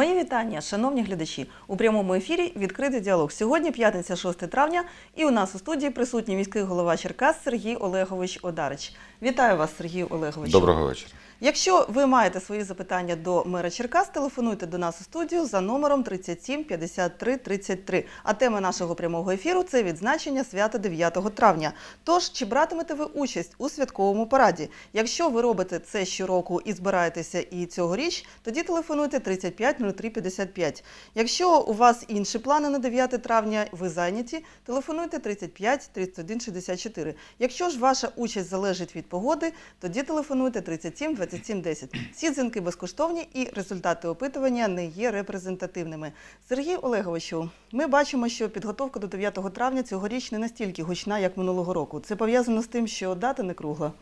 Мої вітання, шановні глядачі. У прямому ефірі відкритий діалог. Сьогодні п'ятниця, 6 травня, і у нас у студії присутній міський голова Черкас Сергій Олегович Одарич. Вітаю вас, Сергій Олегович. Доброго вечора. Якщо ви маєте свої запитання до мера Черкас, телефонуйте до нас у студію за номером 37 53 33. А тема нашого прямого ефіру це відзначення свята 9 травня. Тож, чи братимете ви участь у святковому параді? Якщо ви робите це щороку і збираєтеся і цьогоріч, тоді телефонуйте 35 03 55. Якщо у вас інші плани на 9 травня, ви зайняті, телефонуйте 35 31 64. Якщо ж ваша участь залежить від погоди, тоді телефонуйте 37 27 10. Всі дзвінки безкоштовні і результати опитування не є репрезентативними. Сергій Олеговичу, ми бачимо, що підготовка до 9 травня цьогоріч не настільки гучна, як минулого року. Це пов'язано з тим, що дата не кругла.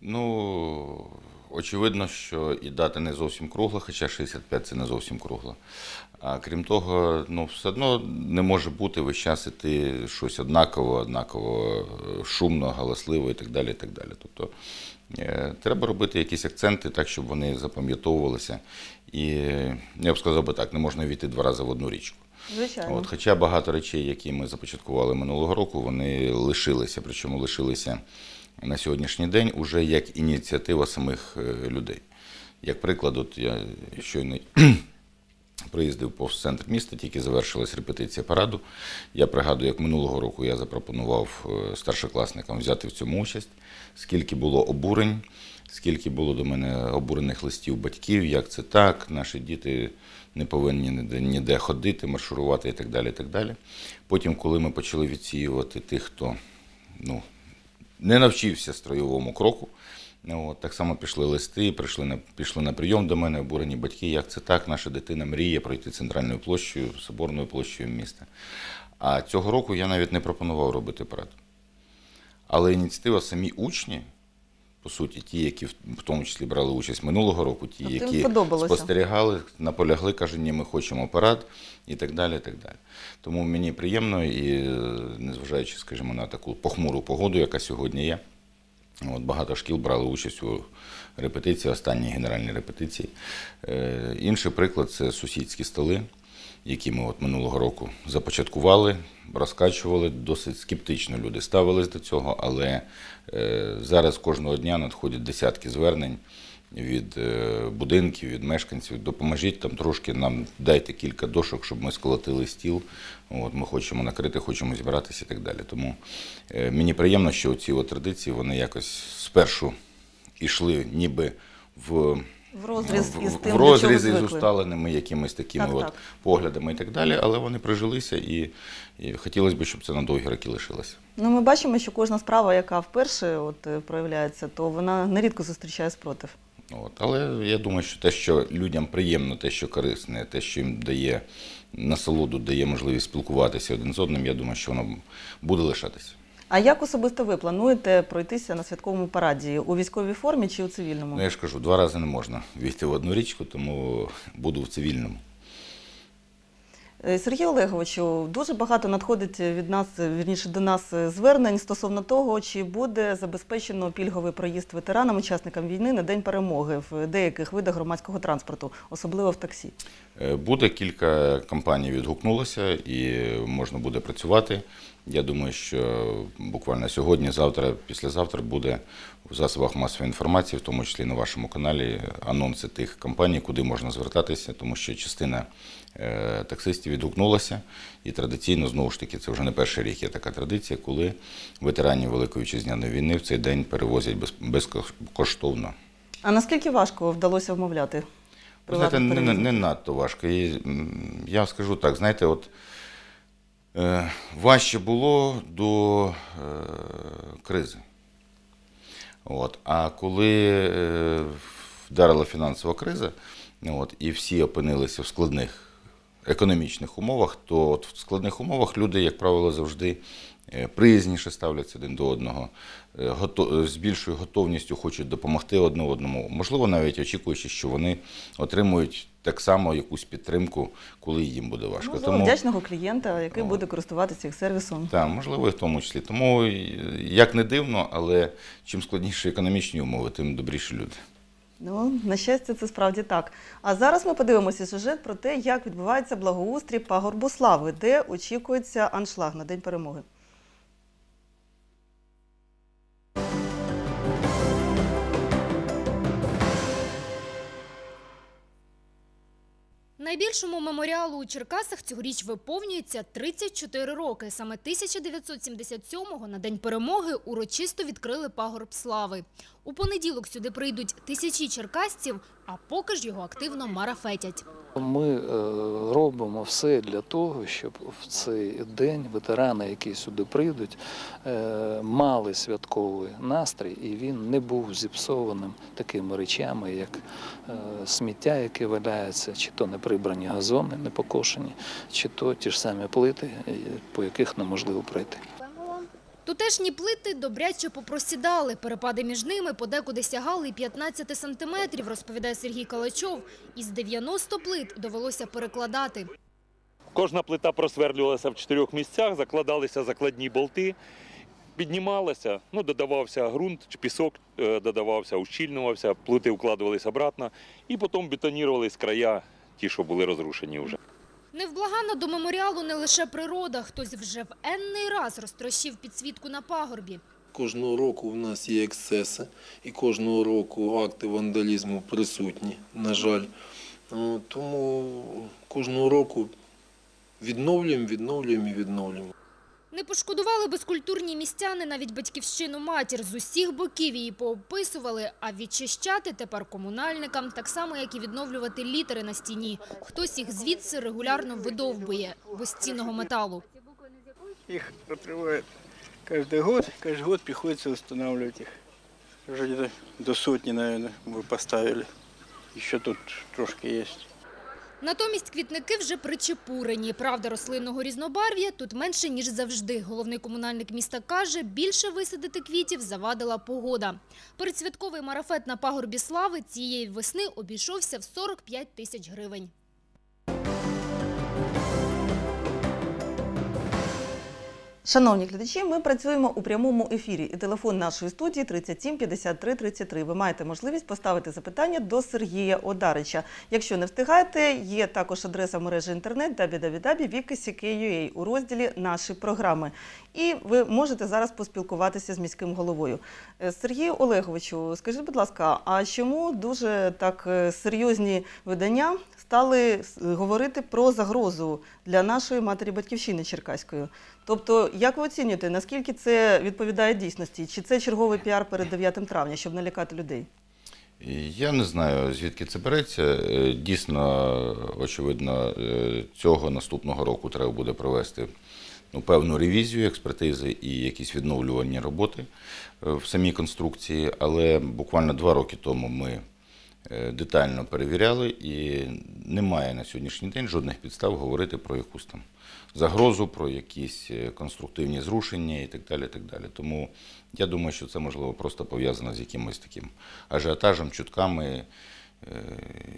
Ну, очевидно, що і дата не зовсім кругла, хоча 65 це не зовсім кругла. А крім того, ну, все одно не може бути весь час іти щось однаково, однаково е, шумно, галасливо і так далі. І так далі. Тобто е, треба робити якісь акценти так, щоб вони запам'ятовувалися. І я б сказав би так, не можна війти два рази в одну річку. Звичайно. От, хоча багато речей, які ми започаткували минулого року, вони лишилися, причому лишилися на сьогоднішній день уже як ініціатива самих е, людей. Як приклад, от я щойно приїздив повз центр міста, тільки завершилась репетиція параду. Я пригадую, як минулого року я запропонував е, старшокласникам взяти в цьому участь, скільки було обурень, скільки було до мене обурених листів батьків, як це так, наші діти не повинні ніде, ходити, маршурувати і так далі. і так далі. Потім, коли ми почали відсіювати тих, хто ну, не навчився строєвому кроку, ну, от, так само пішли листи, прийшли на, пішли на прийом до мене, обурені батьки, як це так, наша дитина мріє пройти центральною площею, соборною площею міста. А цього року я навіть не пропонував робити парад. Але ініціатива самі учні, по суті, ті, які в тому числі брали участь минулого року, ті, Тобто їм які спостерігали, наполягли, кажуть, ні, ми хочемо парад і так далі. і так далі. Тому мені приємно і е, незважаючи, скажімо, на таку похмуру погоду, яка сьогодні є. От, багато шкіл брали участь у репетиції, останній генеральній репетиції. Е, інший приклад це сусідські столи, які ми от минулого року започаткували, розкачували. Досить скептично люди ставились до цього, але е, зараз кожного дня надходять десятки звернень від е, будинків, від мешканців. Допоможіть там трошки нам дайте кілька дошок, щоб ми сколотили стіл. От, ми хочемо накрити, хочемо зібратися і так далі. Тому е, мені приємно, що ці традиції вони якось спершу йшли ніби в. В розріз в, із тим, в розріз із усталеними якимись такими Так, от так. поглядами і так далі, але вони прижилися і, і хотілося б, щоб це на довгі роки лишилося. Ну, ми бачимо, що кожна справа, яка вперше от, е, проявляється, то вона нерідко зустрічає спротив. От. Але я думаю, що те, що людям приємно, те, що корисне, те, що їм дає насолоду, дає можливість спілкуватися один з одним, я думаю, що воно буде лишатися. А як особисто ви плануєте пройтися на святковому параді у військовій формі чи у цивільному? Ну, я ж кажу, два рази не можна війти в одну річку, тому буду в цивільному. Е, Сергій Олеговичу, дуже багато надходить від нас, вірніше до нас звернень стосовно того, чи буде забезпечено пільговий проїзд ветеранам, учасникам війни на день перемоги в деяких видах громадського транспорту, особливо в таксі. Е, Буде кілька компаній відгукнулося і можна буде працювати. Я думаю, що буквально сьогодні, завтра, післязавтра буде в засобах масової інформації, в тому числі на вашому каналі, анонси тих компаній, куди можна звертатися, тому що частина е, таксистів відгукнулася. І традиційно, знову ж таки, це вже не перший рік є така традиція, коли ветеранів Великої Вітчизняної війни в цей день перевозять без- безкоштовно. А наскільки важко вдалося вмовляти? Знаєте, не, не, надто важко. І, я скажу так, знаєте, от е, важче було до е, кризи. От, а коли е, вдарила фінансова криза, от, і всі опинилися в складних економічних умовах, то от в складних умовах люди, як правило, завжди приязніше ставляться один до одного, е, з більшою готовністю хочуть допомогти одне одному. Можливо, навіть очікуючи, що вони отримують так само якусь підтримку, коли їм буде важко. Можливо, вдячного клієнта, який О. буде користуватися їх сервісом. Так, можливо, і в тому числі. Тому, як не дивно, але чим складніші економічні умови, тим добріші люди. Ну, на щастя, це справді так. А зараз ми подивимося сюжет про те, як відбувається благоустрій пагорбу слави, де очікується аншлаг на День перемоги. Найбільшому меморіалу у Черкасах цьогоріч виповнюється 34 роки. Саме 1977-го на День перемоги урочисто відкрили пагорб слави. У понеділок сюди прийдуть тисячі черкасців, а поки ж його активно марафетять. Ми е, робимо все для того, щоб в цей день ветерани, які сюди прийдуть, е, мали святковий настрій, і він не був зіпсованим такими речами, як е, сміття, яке валяється, чи то неприбрані газони, не покошені, чи то ті ж самі плити, по яких неможливо пройти. Тутешні плити добряче попросідали. Перепади між ними подекуди сягали й 15 сантиметрів, розповідає Сергій Калачов. Із 90 плит довелося перекладати. Кожна плита просверлювалася в чотирьох місцях, закладалися закладні болти, піднімалася, ну, додавався ґрунт пісок, е, додавався, ущільнювався, плити вкладувалися обратно і потім бетонірувались края, ті, що були розрушені вже. Невблаганна до меморіалу не лише природа. Хтось вже в енний раз розтрощив підсвітку на пагорбі. Кожного року в нас є ексцеси, і кожного року акти вандалізму присутні, на жаль. Тому кожного року відновлюємо, відновлюємо і відновлюємо. Не пошкодували безкультурні містяни навіть батьківщину матір. З усіх боків її поописували, а відчищати тепер комунальникам, так само, як і відновлювати літери на стіні. Хтось їх звідси регулярно видовбує безцінного металу. Их отрывают каждый год. Каждый год приходится устанавливать их. Уже где-то до сотни, наверное, мы поставили. Еще тут трошки есть. Натомість квітники вже причепурені. Правда, рослинного різнобарв'я тут менше, ніж завжди. Головний комунальник міста каже, більше висадити квітів завадила погода. Передсвятковий марафет на пагорбі слави цієї весни обійшовся в 45 тисяч гривень. Шановні глядачі, ми працюємо у прямому ефірі. І телефон нашої студії 37 53 33. Ви маєте можливість поставити запитання до Сергія Одарича. Якщо не встигаєте, є також адреса мережі інтернет www.vika.ua у розділі Наші програми. І ви можете зараз поспілкуватися з міським головою. Е, Сергію Олеговичу, скажіть, будь ласка, а чому дуже так е, серйозні видання стали говорити про загрозу для нашої матері батьківщини Черкаської? Тобто, як ви оцінюєте, наскільки це відповідає дійсності? Чи це черговий піар перед 9 травня, щоб налякати людей? Я не знаю, звідки це береться. Е, Дійсно, очевидно, е, цього наступного року треба буде провести ну, певну ревізію, експертизи і якісь відновлювальні роботи е, в самій конструкції. Але буквально два роки тому ми детально перевіряли, і немає на сьогоднішній день жодних підстав говорити про якусь там загрозу, про якісь е, конструктивні зрушення і так далі. Так далі. Тому я думаю, що це можливо просто пов'язано з якимось таким ажіотажем, чутками е,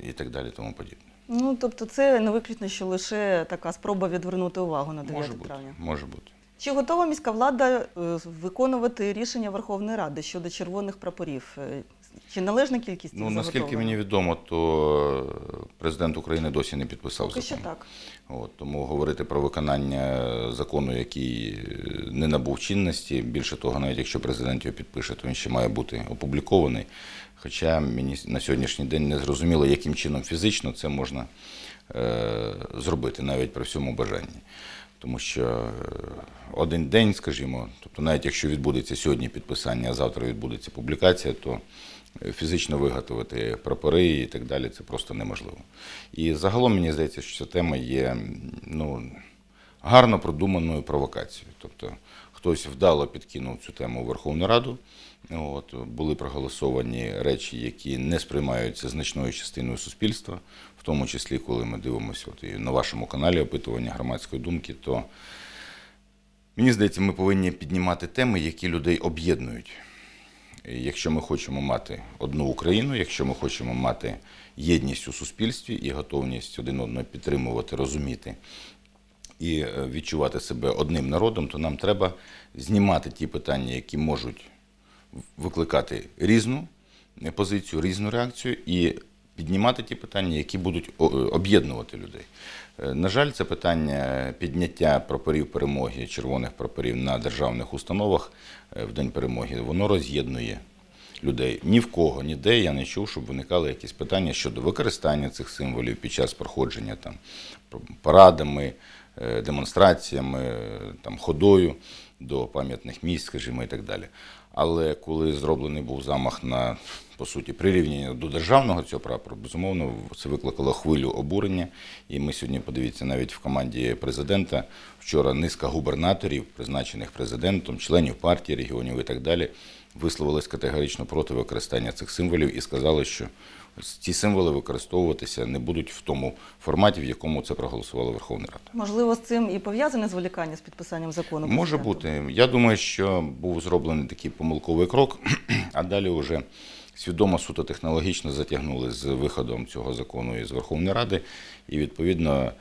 і так далі, тому подібне. Ну тобто, це не виключно, що лише така спроба відвернути увагу на 9 Може бути, травня. може бути. Чи готова міська влада е, виконувати рішення Верховної Ради щодо червоних прапорів? Чи належна кількість Ну, наскільки мені відомо, то е, президент України досі не підписав Поки що так. От, тому говорити про виконання закону, який е, не набув чинності, більше того, навіть якщо президент його підпише, то він ще має бути опублікований. Хоча мені на сьогоднішній день не зрозуміло, яким чином фізично це можна е, зробити, навіть при всьому бажанні. Тому що е, один день, скажімо, тобто навіть якщо відбудеться сьогодні підписання, а завтра відбудеться публікація, то фізично виготовити прапори і так далі це просто неможливо. І загалом мені здається, що ця тема є ну, гарно продуманою провокацією. Тобто хтось вдало підкинув цю тему у Верховну Раду. От, були проголосовані речі, які не сприймаються значною частиною суспільства, в тому числі, коли ми дивимося от, і на вашому каналі опитування громадської думки, то мені здається, ми повинні піднімати теми, які людей об'єднують. Якщо ми хочемо мати одну Україну, якщо ми хочемо мати єдність у суспільстві і готовність один одного підтримувати, розуміти і е, відчувати себе одним народом, то нам треба знімати ті питання, які можуть викликати різну позицію, різну реакцію і піднімати ті питання, які будуть об'єднувати людей. Е, На жаль, це питання підняття прапорів перемоги, червоних прапорів на державних установах е, в День перемоги, воно роз'єднує людей. Ні в кого, ніде я не чув, щоб виникали якісь питання щодо використання цих символів під час проходження там парадами, е, демонстраціями, е, там ходою до пам'ятних місць, скажімо, і так далі. Але коли зроблений був замах на по суті прирівняння до державного цього прапору, безумовно, це викликало хвилю обурення. І ми сьогодні, подивіться, навіть в команді президента вчора низка губернаторів, призначених президентом, членів партії, регіонів і так далі, висловились категорично проти використання цих символів і сказали, що ці символи використовуватися не будуть в тому форматі, в якому це проголосувала Верховна Рада. Можливо, з цим і пов'язане зволікання з підписанням закону. Може бути. Я думаю, що був зроблений такий помилковий крок, а далі вже свідомо суто технологічно затягнули з виходом цього закону із Верховної Ради, і відповідно.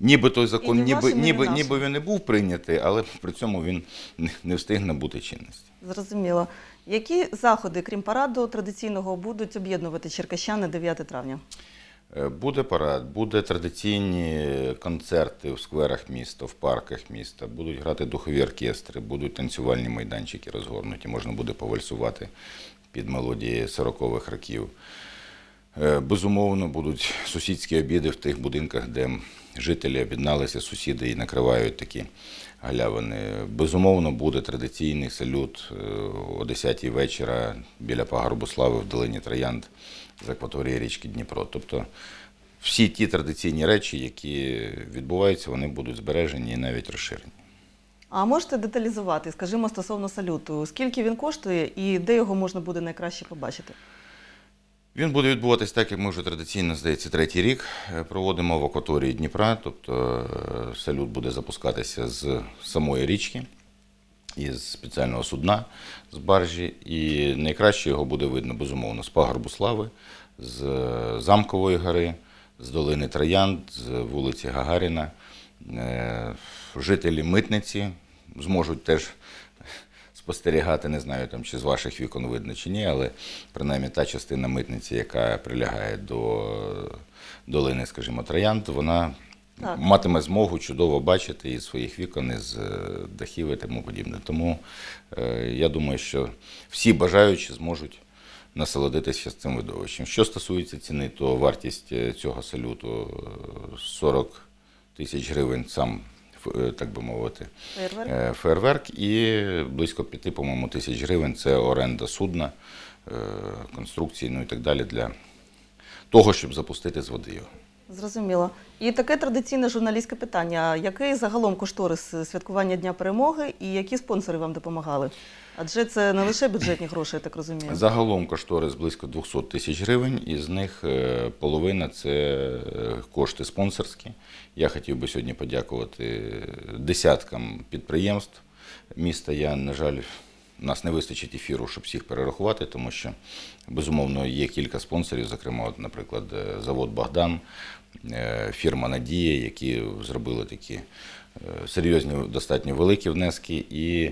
Ніби той закон, ніби, ніби, ніби він не був прийнятий, але при цьому він не- не встиг набути чинності. Зрозуміло. Які заходи, крім параду традиційного, будуть об'єднувати черкащан на 9 травня? Е, Буде парад, буде традиційні концерти в скверах міста, в парках міста, будуть грати духові оркестри, будуть танцювальні майданчики розгорнуті, можна буде повальсувати під мелодії 40-х років. Е, Безумовно, будуть сусідські обіди в тих будинках, де жителі об'єдналися, сусіди і накривають такі галявини. Безумовно, буде традиційний салют е, о 10-й вечора біля пагорбу слави в долині Троянд з акваторії річки Дніпро. Тобто всі ті традиційні речі, які відбуваються, вони будуть збережені і навіть розширені. А можете деталізувати, скажімо, стосовно салюту, скільки він коштує і де його можна буде найкраще побачити? Він буде відбуватись так, як ми вже традиційно, здається, третій рік е, проводимо в акваторії Дніпра. Тобто е, салют буде запускатися з самої річки, із спеціального судна, з баржі. І найкраще його буде видно, безумовно, з пагорбу слави, з е, замкової гори, з долини Троянд, з вулиці Гагаріна. Жителі митниці зможуть теж спостерігати, не знаю там чи з ваших вікон видно чи ні, але принаймні та частина митниці, яка прилягає до долини, скажімо, Троянд, вона Так. матиме змогу чудово бачити із своїх вікон, із е, дахів і тому подібне. Тому е, я думаю, що всі бажаючі зможуть насолодитися цим видовищем. Що стосується ціни, то вартість е, цього салюту е, 40 тисяч гривень сам, е, так би мовити, Фейерверк? Е, фейерверк і близько п'яти, по-моєму, тисяч гривень це оренда судна, е, конструкції, ну і так далі для того, щоб запустити з води його. Зрозуміло. І таке традиційне журналістське питання: який загалом кошторис святкування Дня перемоги і які спонсори вам допомагали? Адже це не лише бюджетні гроші, я так розумію. Загалом кошторис близько 200 тисяч гривень, із них е, половина це е, кошти спонсорські. Я хотів би сьогодні подякувати десяткам підприємств міста. Я, на жаль, нас не вистачить ефіру, щоб всіх перерахувати, тому що безумовно є кілька спонсорів, зокрема, от, наприклад, е, завод Богдан, е, фірма Надія, які зробили такі е, серйозні, достатньо великі внески. І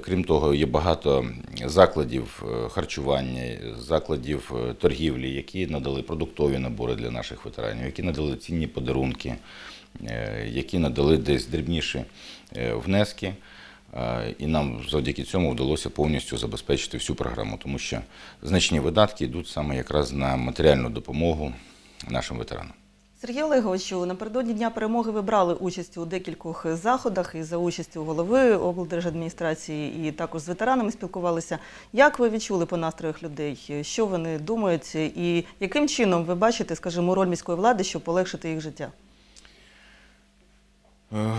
крім того, є багато закладів харчування, закладів торгівлі, які надали продуктові набори для наших ветеранів, які надали цінні подарунки, які надали десь дрібніші внески. Е, І нам завдяки цьому вдалося повністю забезпечити всю програму, тому що значні видатки йдуть саме якраз на матеріальну допомогу нашим ветеранам. Сергій Олеговичу, напередодні Дня перемоги ви брали участь у декількох заходах і за участю голови облдержадміністрації, і також з ветеранами спілкувалися. Як ви відчули по настроях людей? Що вони думають, і яким чином ви бачите, скажімо, роль міської влади, щоб полегшити їх життя? Е,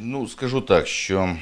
Ну, скажу так, що